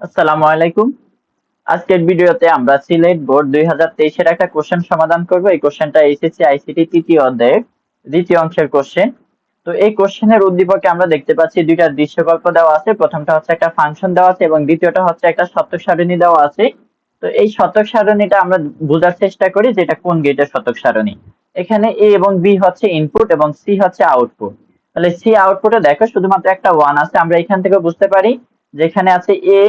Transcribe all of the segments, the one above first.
আসসালামু আলাইকুম। আজকের ভিডিওতে আমরা সিলেট বোর্ড দুই হাজার তেইশের একটা কোশ্চেন সমাধান করব। এই কোশ্চেনটা এসএসসি আইসিটি তৃতীয় অধ্যায়ের দ্বিতীয় অংশের কোশ্চেন তো এই কোশ্চেনের উদ্দীপকে আমরা দেখতে পাচ্ছি দুইটা দৃশ্যকল্প দেওয়া আছে। প্রথমটা হচ্ছে একটা ফাংশন দেওয়া আছে এবং দ্বিতীয়টা হচ্ছে একটা শতক সারণী দেওয়া আছে। তো এই শতক সারণীটা আমরা বোঝার চেষ্টা করি যে এটা কোন গেটের শতক সারণী। এখানে এ এবং বি হচ্ছে ইনপুট এবং সি হচ্ছে আউটপুট তাহলে সি আউটপুটে দেখো, শুধুমাত্র একটা ওয়ান আছে। আমরা এখান থেকে বুঝতে পারি যেখানে আছে A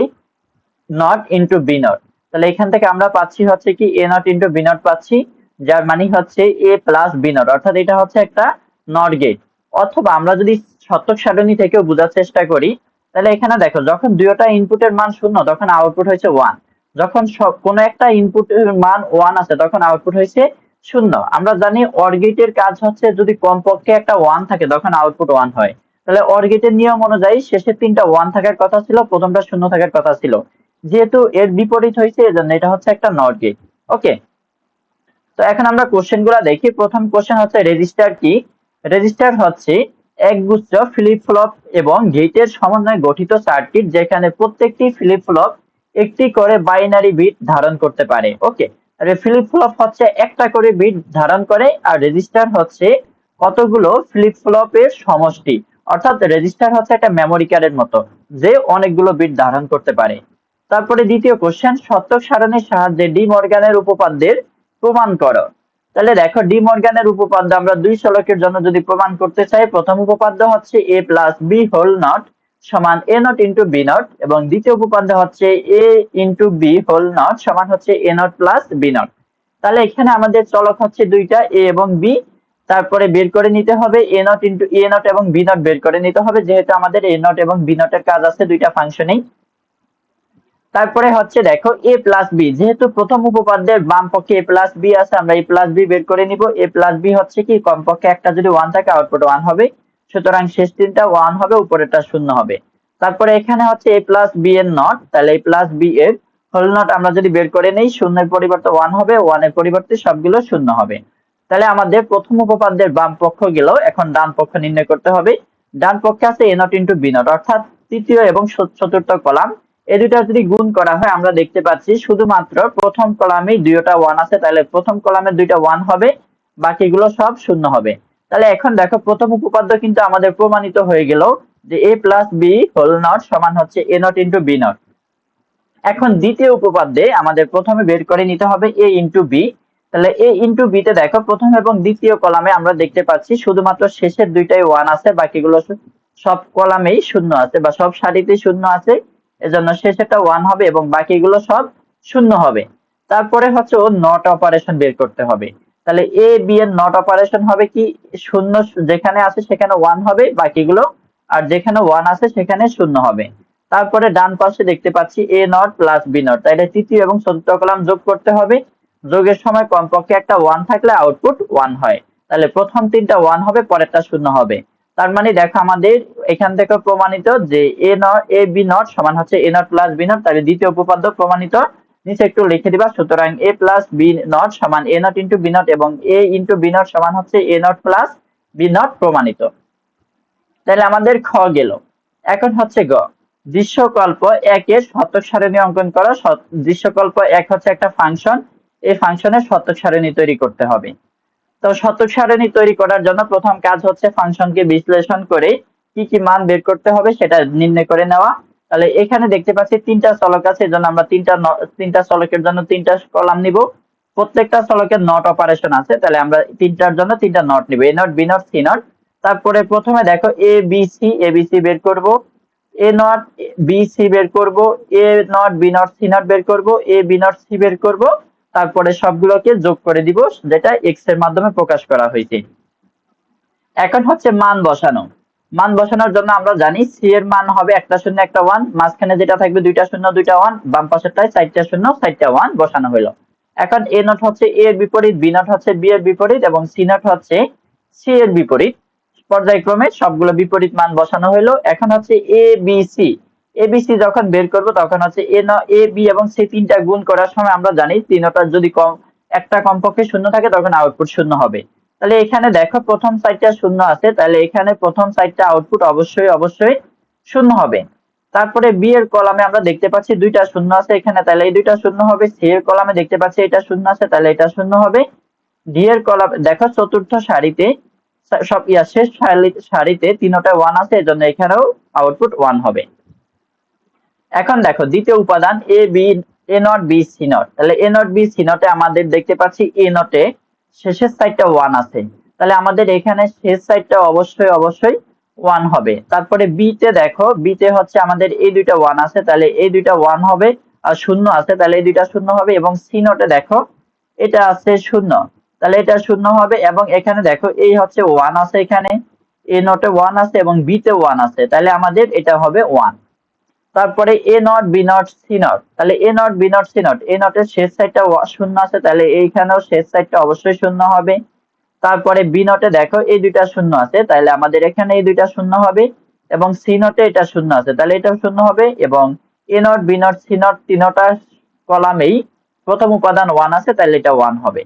not into B not তাহলে এখান থেকে আমরা পাচ্ছি হচ্ছে কি A not into B not পাচ্ছি, যার মানে হচ্ছে এ প্লাস বি নট অর্থাৎ এটা হচ্ছে একটা নট গেট অথবা আমরা যদি শতক সারণী থেকেও বোঝার চেষ্টা করি, তাহলে এখানে দেখো, যখন দুইটা ইনপুটের মান শূন্য, তখন আউটপুট হয়েছে ওয়ান যখন কোনো একটা ইনপুটের মান ওয়ান আছে, তখন আউটপুট হয়েছে শূন্য। আমরা জানি অর গেটের কাজ হচ্ছে যদি কমপক্ষে একটা ওয়ান থাকে, তখন আউটপুট ওয়ান হয়। তাহলে অর গেটের নিয়ম অনুযায়ী শেষের তিনটা ওয়ান থাকার কথা ছিল, প্রথমটা শূন্য থাকার কথা ছিল। যেহেতু এর বিপরীত হয়েছে, এজন্য এটা হচ্ছে একটা নট গেট ওকে তো এখন আমরা কোশ্চেনগুলা দেখি। প্রথম কোশ্চেন হচ্ছে রেজিস্টার কি? রেজিস্টার হচ্ছে একগুচ্ছ ফ্লিপ ফ্লপ এবং গেটের সমন্বয়ে গঠিত সার্কিট যেখানে প্রত্যেকটি ফ্লিপ ফ্লপ একটি করে বাইনারি বিট ধারণ করতে পারে। ওকে ফ্লিপ ফ্লপ হচ্ছে একটা করে বিট ধারণ করে আর রেজিস্টার হচ্ছে কতগুলো ফ্লিপ ফ্লপের সমষ্টি। অর্থাৎ রেজিস্টার হচ্ছে একটা মেমোরি কার্ডের মতো, যে অনেকগুলো বিট ধারণ করতে পারে। তারপরে দ্বিতীয় কোশ্চেন সত্যক সারণীর সাহায্যে ডি মর্গানের উপপাদ্যের প্রমাণ করো। তাহলে দেখো, ডি মর্গানের উপপাদ্য আমরা দুই চলকের জন্য যদি প্রমাণ করতে চাই, প্রথম উপপাদ্য হচ্ছে A plus B whole not সমান A not into B not, এবং দ্বিতীয় উপপাদ্য হচ্ছে A into B whole not সমান হচ্ছে A not plus B not. তাহলে এখানে আমাদের চলক হচ্ছে দুইটা, এ এবং বি। তারপরে বের করে নিতে হবে A not into A not এবং বি নট বের করে নিতে হবে, যেহেতু আমাদের এ নট এবং বি নটের কাজ আছে, দুইটা ফাংশনেই তারপরে হচ্ছে দেখো এ প্লাস বি যেহেতু প্রথম উপপাদ্যের বাম পক্ষে এ প্লাস বি আছে, আমরা এ প্লাস বি বের করে নিব। এ প্লাস বি হচ্ছে কি, কমপক্ষে একটা যদি ওয়ান থাকে আউটপুট ওয়ান হবে। সুতরাং শেষ তিনটা ওয়ান হবে, উপরেরটা শূন্য হবে। তারপরে এখানে হচ্ছে এ প্লাস বি এর নট তাহলে এ প্লাস বি এর হোল নট আমরা যদি বের করে নেই, শূন্যের পরিবর্তে ওয়ান হবে ওয়ানের পরিবর্তে সবগুলো শূন্য হবে। তাহলে আমাদের প্রথম উপপাদ্যের বাম পক্ষ গেল, এখন ডান পক্ষ নির্ণয় করতে হবে। ডান পক্ষে আছে A not into B not অর্থাৎ তৃতীয় এবং চতুর্থ কলাম। এই দুইটা যদি গুণ করা হয়, আমরা দেখতে পাচ্ছি শুধুমাত্র প্রথম কলামে দুইটা ওয়ান আছে, তাহলে প্রথম কলামে দুইটা ওয়ান হবে, বাকিগুলো সব শূন্য হবে। তাহলে এখন দেখো, প্রথম উপপাদ্য কিন্তু আমাদের প্রমাণিত হয়ে গেল যে A plus B whole not সমান হচ্ছে A not into B not এখন দ্বিতীয় উপপাদ্যে আমাদের প্রথমে বের করে নিতে হবে এ ইন্টু বি তাহলে এ ইন্টু বি তে দেখো, প্রথম এবং দ্বিতীয় কলামে আমরা দেখতে পাচ্ছি শুধুমাত্র শেষের দুইটাই ওয়ান আছে, বাকিগুলো সব কলামেই শূন্য আছে বা সব সারিতেই শূন্য আছে। এজন্য শেষেরটা ওয়ান হবে এবং বাকিগুলো সব শূন্য হবে। তারপরে হচ্ছে নট অপারেশন বের করতে হবে। তাহলে এ বি এর নট অপারেশন হবে কি? শূন্য যেখানে আছে সেখানে ওয়ান হবে, বাকিগুলো আর যেখানে ওয়ান আছে সেখানে শূন্য হবে। তারপরে ডান পাশে দেখতে পাচ্ছি A not plus B not তাহলে তৃতীয় এবং চতুর্থ কলাম যোগ করতে হবে। যোগের সময় কমপক্ষে একটা ওয়ান থাকলে আউটপুট ওয়ান হয়। তাহলে প্রথম তিনটা ওয়ান হবে, পরেরটা শূন্য হবে। তার মানে দেখো আমাদের এখান থেকে প্রমাণিত যে A not, A B not সমান হচ্ছে A not plus B not, তাহলে দ্বিতীয় উপপাদ্য প্রমাণিত। নিচে একটু লিখে দিবা, সুতরাং এ প্লাস বি নট সমান A not into B not এবং এ ইন্টু বি নট সমান হচ্ছে A not plus B not প্রমাণিত। তাহলে আমাদের খ গেল। এখন হচ্ছে গ। দৃশ্যকল্প একের শতক সারণী অঙ্কন করা। দৃশ্যকল্প এক হচ্ছে একটা ফাংশন। এই ফাংশনের শতক সারণী তৈরি করতে হবে। তো শতক সারণী তৈরি করার জন্য প্রথম কাজ হচ্ছে ফাংশনকে বিশ্লেষণ করে কি কি মান বের করতে হবে সেটা নির্ণয় করে নেওয়া। তাহলে এখানে দেখতে পাচ্ছি তিনটা চলক আছে এজন্য আমরা তিনটা তিনটা চলকের জন্য তিনটা কলাম নিব। প্রত্যেকটা চলকের নট অপারেশন আছে, তাহলে আমরা তিনটার জন্য তিনটা নট নিব A not B not C not তারপরে প্রথমে দেখো A B C A B C বের করব। এ নট বি সি বের করব A not B not C not বের করব এ বি নট সি বের করব। তারপরে সবগুলোকে যোগ করে দিব, যেটা এক্সের মাধ্যমে প্রকাশ করা হয়েছে। এখন হচ্ছে মান বসানো। মান বসানোর জন্য আমরা জানি সি এর মান হবে একটা শূন্য, একটা ওয়ান মাঝখানে যেটা থাকবে দুইটা শূন্য, দুইটা ওয়ান বাম পাশেরটায় চারটা শূন্য, চারটা ওয়ান বসানো হলো। এখন এ নট হচ্ছে এ এর বিপরীত বি নট হচ্ছে বি এর বিপরীত, এবং সি নট হচ্ছে সি এর বিপরীত। পর্যায়ক্রমে সবগুলো বিপরীত মান বসানো হলো। এখন হচ্ছে এ বি সি এবিসি যখন বের করব তখন হচ্ছে এ ন এ বি এবং সি তিনটা গুণ করার সময় আমরা জানি তিনটার যদি কম, একটা কমপক্ষে শূন্য থাকে তখন আউটপুট শূন্য হবে। তাহলে এখানে দেখো প্রথম সাইডটা শূন্য আছে, তাহলে এখানে প্রথম সাইডটা আউটপুট অবশ্যই অবশ্যই শূন্য হবে। তারপরে বি এর কলামে আমরা দেখতে পাচ্ছি দুইটা শূন্য আছে এখানে, তাহলে এই দুইটা শূন্য হবে। সি এর কলামে দেখতে পাচ্ছি এটা শূন্য আছে, তাহলে এটা শূন্য হবে। ডি এর কলাম, দেখো চতুর্থ সারিতে সব, ইয়া, শেষ সারিতে তিনটা ওয়ান আছে, এজন্য এখানেও আউটপুট ওয়ান হবে। এখন দেখো, দ্বিতীয় উপাদান A B A not B C not তাহলে এ নট বি সি নটে আমাদের দেখতে পাচ্ছি এ নটে শেষের সাইডটা ওয়ান আছে। তাহলে আমাদের এখানে শেষ সাইডটা অবশ্যই অবশ্যই ওয়ান হবে। তারপরে বি তে দেখো বি তে হচ্ছে আমাদের এই দুইটা ওয়ান আছে। তাহলে এই দুইটা ওয়ান হবে আর শূন্য আছে। তাহলে এই দুইটা শূন্য হবে এবং সি নোটে দেখো, এটা আছে শূন্য। তাহলে এটা শূন্য হবে এবং এখানে দেখো, এই হচ্ছে ওয়ান আছে এখানে। এ নোটে ওয়ান আছে এবং বি তে ওয়ান আছে। তাহলে আমাদের এটা হবে ওয়ান তারপরে A not B not C not তাহলে A not B not C not A নটের শেষ সাইডটা শূন্য আছে, তাহলে এইখানেও শেষ সাইডটা অবশ্যই শূন্য হবে। তারপরে বি নটে দেখো, এই দুইটা শূন্য আছে, তাহলে আমাদের এখানে এই দুইটা শূন্য হবে এবং সি নটে এটা শূন্য আছে। তাহলে এটাও শূন্য হবে এবং A not B not C not তিনটা কলামেই প্রথম উপাদান ওয়ান আছে, তাহলে এটা ওয়ান হবে।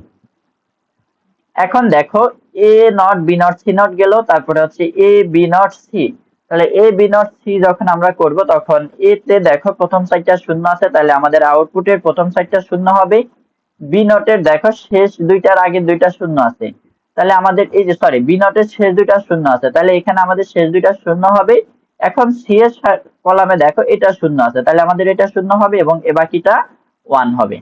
এখন দেখো A not B not C not গেল, তারপরে হচ্ছে এ বি নট সি তাহলে এ বি নট সি যখন আমরা করব, তখন এ তে দেখো প্রথম সাইডটা শূন্য আছে, তাহলে আমাদের আউটপুটের প্রথম সাইডটা শূন্য হবে। বি নটের দেখো শেষ দুইটার আগে দুইটা শূন্য আছে। তাহলে আমাদের এই যে সরি বি নটের শেষ দুইটা শূন্য আছে, তাহলে এখানে আমাদের শেষ দুইটা শূন্য হবে। এখন সি এর কলামে দেখো এটা শূন্য আছে, তাহলে আমাদের এটা শূন্য হবে এবং এ বাকিটা ওয়ান হবে।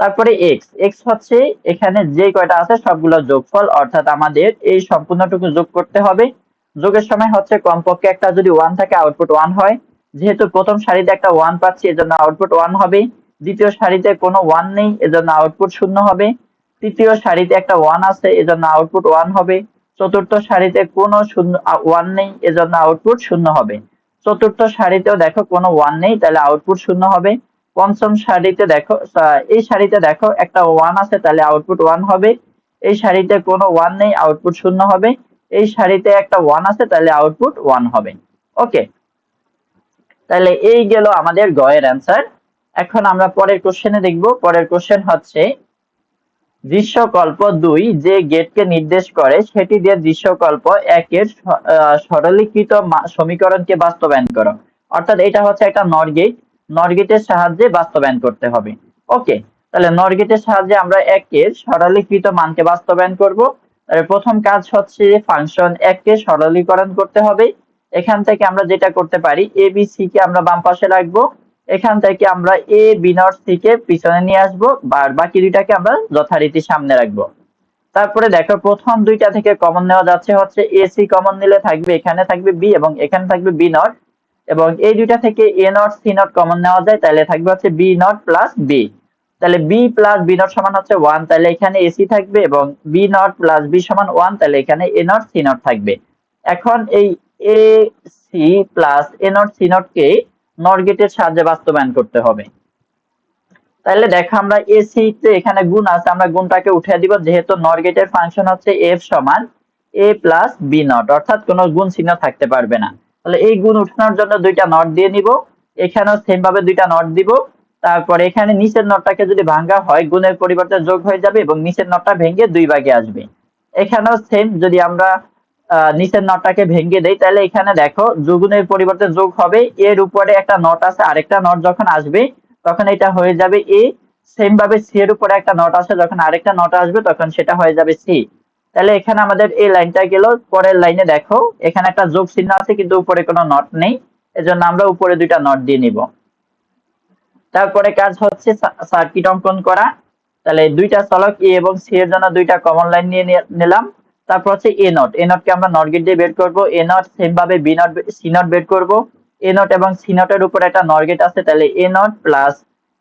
তারপরে এক্স এক্স হচ্ছে এখানে যে কয়টা আছে সবগুলো যোগফল, অর্থাৎ আমাদের এই সম্পূর্ণটুকু যোগ করতে হবে। যোগের সময় হচ্ছে কমপক্ষে একটা যদি ওয়ান থাকে আউটপুট ওয়ান হয়। যেহেতু প্রথম সারিতে একটা ওয়ান পাচ্ছি, এজন্য আউটপুট ওয়ান হবে। দ্বিতীয় সারিতে কোনো ওয়ান নেই, এজন্য আউটপুট শূন্য হবে। তৃতীয় সারিতে একটা ওয়ান আছে, এজন্য আউটপুট ওয়ান হবে। চতুর্থ সারিতে কোনো শূন্য ওয়ান নেই, এজন্য আউটপুট শূন্য হবে। চতুর্থ সারিতেও দেখো কোনো ওয়ান নেই, তাহলে আউটপুট শূন্য হবে। পঞ্চম সারিতে দেখো এই সারিতে দেখো একটা ওয়ান আছে, তাহলে আউটপুট ওয়ান হবে। এই সারিতে কোনো ওয়ান নেই আউটপুট শূন্য হবে। এই সারিতে একটা ওয়ান আছে, তাহলে আউটপুট ওয়ান হবে। ওকে তাহলে এই গেল আমাদের গয়ের অ্যান্সার এখন আমরা পরের কোশ্চেনে দেখব। পরের কোশ্চেন হচ্ছে, দৃশ্যকল্প দুই যে গেটকে নির্দেশ করে, সেটি দিয়ে দৃশ্যকল্প একের সরলীকৃত সমীকরণকে বাস্তবায়ন করো। অর্থাৎ এটা হচ্ছে একটা নর গেট নর গেটের সাহায্যে বাস্তবায়ন করতে হবে। ওকে তাহলে নর গেটের সাহায্যে আমরা একের সরলীকৃত মানকে বাস্তবায়ন করব। প্রথম কাজ হচ্ছে ফাংশন এককে সরলীকরণ করতে হবে। এখান থেকে আমরা যেটা করতে পারি এ বি সি কে আমরা বাম পাশে রাখব। এখান থেকে আমরা এ বি নট সি কে পিছনে নিয়ে আসব। বাকি দুইটাকে আমরা যথারীতি সামনে রাখব। তারপরে দেখো, প্রথম দুইটা থেকে কমন নেওয়া যাচ্ছে হচ্ছে এ সি কমন নিলে থাকবে, এখানে থাকবে বি এবং এখানে থাকবে বি নট এবং এই দুইটা থেকে A not C not common নেওয়া যায়, তাহলে থাকবে হচ্ছে বি নট প্লাস বি তাহলে বি প্লাস বি নট সমান হচ্ছে ওয়ান তাহলে এখানে এসি থাকবে এবং বি নট প্লাস বি সমান ওয়ান তাহলে এখানে এ নট সি নট থাকবে। এখন এই A C plus A not C not K NOR গেটের সাহায্যে বাস্তবায়ন করতে হবে। তাহলে দেখো আমরা এসি তে এখানে গুণ আছে, আমরা গুণটাকে উঠিয়ে দিব, যেহেতু নর গেটের ফাংশন হচ্ছে এফ সমান এ প্লাস বি নট অর্থাৎ কোনো গুণ চিহ্ন থাকতে পারবে না। তাহলে এই গুণ উঠানোর জন্য দুইটা নট দিয়ে নিব, এখানেও সেম ভাবে দুইটা নট দিব তারপর এখানে নিচের নটটাকে যদি ভাঙ্গা হয়, গুণের পরিবর্তে যোগ হয়ে যাবে এবং নিচের নটটা ভেঙে দুই ভাগে আসবে। এখানেও সেম যদি আমরা নিচের নটটাকে ভেঙে দেই, তাহলে এখানে দেখো যোগুনের পরিবর্তে যোগ হবে। এর উপরে একটা নট আছে, আরেকটা নট যখন আসবে, তখন এটা হয়ে যাবে এ সেম ভাবে সি এর উপরে একটা নট আছে, যখন আরেকটা নট আসবে, তখন সেটা হয়ে যাবে সি তাহলে এখানে আমাদের এই লাইনটা গেল। পরের লাইনে দেখো, এখানে একটা যোগ চিহ্ন আছে, কিন্তু উপরে কোনো নট নেই। এজন্য আমরা উপরে দুইটা নট দিয়ে নিব। তারপরে কাজ হচ্ছে সার্কিট অঙ্কন করা। তাহলে দুইটা চলক এ এবং সি এর জন্য দুইটা কমন লাইন নিয়ে নিলাম। তারপর হচ্ছে এ নট এ নট কে আমরা নট গেট দিয়ে বের করব। এ নট সেম ভাবে বি নট সি নট বের করব। এ নট এবং সি নটের উপর একটা নট গেট আছে, তাহলে এ নট প্লাস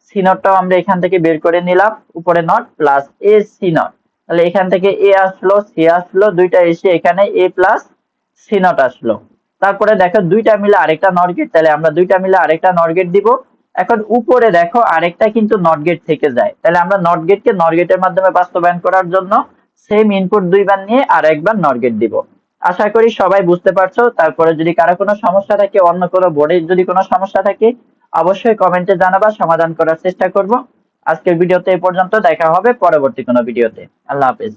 সি নটটাও আমরা এখান থেকে বের করে নিলাম। উপরে not plus A C not তাহলে এখান থেকে এ আসলো সি আসলো, দুইটা এসে এখানে এ প্লাস সি নট আসলো। তারপরে দেখো দুইটা মিলে আরেকটা নট গেট তাহলে আমরা দুইটা মিলে আরেকটা নট গেট দিব। এখন উপরে দেখো আরেকটা কিন্তু নট গেট থেকে যায়। তাহলে আমরা নট গেটকে নট গেটের মাধ্যমে বাস্তবায়ন করার জন্য সেম ইনপুট দুইবার নিয়ে আর একবার নট গেট দিব। আশা করি সবাই বুঝতে পারছ। তারপরে যদি কারও কোনো সমস্যা থাকে, অন্য কোনো বোর্ডে যদি কোনো সমস্যা থাকে, অবশ্যই কমেন্টে জানাবা, সমাধান করার চেষ্টা করব। আজকের ভিডিওতে এই পর্যন্ত, দেখা হবে পরবর্তী কোনো ভিডিওতে। আল্লাহ হাফেজ।